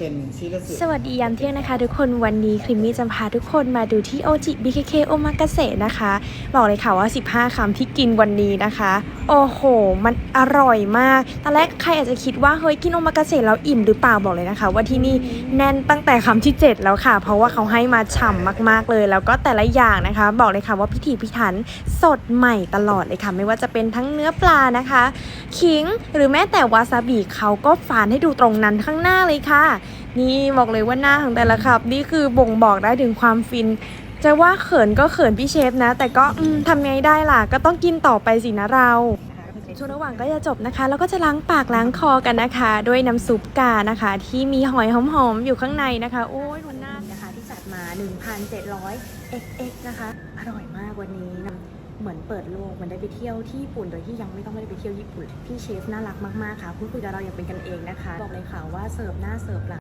เป็นชิลสุสวัสดียามเที่ยงนะคะ ทุกคนวันนี้คลิมมี่จะพาทุกคนมาดูที่โอจิบิเคเคโอมากาเสะนะคะ บอกเลยค่ะว่า 15คำที่กินวันนี้นะคะ โอ้โห มันอร่อยมาก ตอนแรกใครอาจจะคิดว่า เฮ้ย กินโอมากาเสะแล้วอิ่มหรือเปล่าบอกเลยนะคะ ว่าที่นี่แน่นตั้งแต่คำที่ 7 แล้วค่ะ เพราะว่าเขาให้มาฉ่ำมากๆเลย แล้วก็แต่ละอย่างนะคะ บอกเลยค่ะว่าพิถีพิถันสดใหม่ตลอดเลยค่ะ ไม่ว่าจะเป็นทั้งเนื้อปลานะคะ ขิงหรือแม้แต่วาซาบิเขาก็ฝานให้ดูตรงนั้นข้างหน้าเลยค่ะ นี่บอกเลยว่าหน้าของแต่ละครับ นี่คือบ่งบอกได้ถึงความฟิน จะว่าเขินก็เขินพี่เชฟนะ แต่ก็ทำไงได้ล่ะ ก็ต้องกินต่อไปสินะเราช่วงระหว่างก็จะจบนะคะ แล้วก็จะล้างปากล้างคอกันนะคะ ด้วยน้ำซุปกานะคะ ที่มีหอยหอมๆอยู่ข้างในนะคะ โอ้ยคุณน่านะคะ ที่จัดมา 1,700 xx นะคะ อร่อยมากวันนี้นะเหมือนเปิดโลกเหมือนได้ไปเที่ยวที่ญี่ปุ่นโดยที่ยังไม่ต้องไม่ได้ไปเที่ยวญี่ปุ่นพี่เชฟน่ารักมากๆค่ะพูดคุยกับเราอย่างเป็นกันเองนะคะ บอกเลยค่ะว่าเสิร์ฟหน้าเสิร์ฟหลัง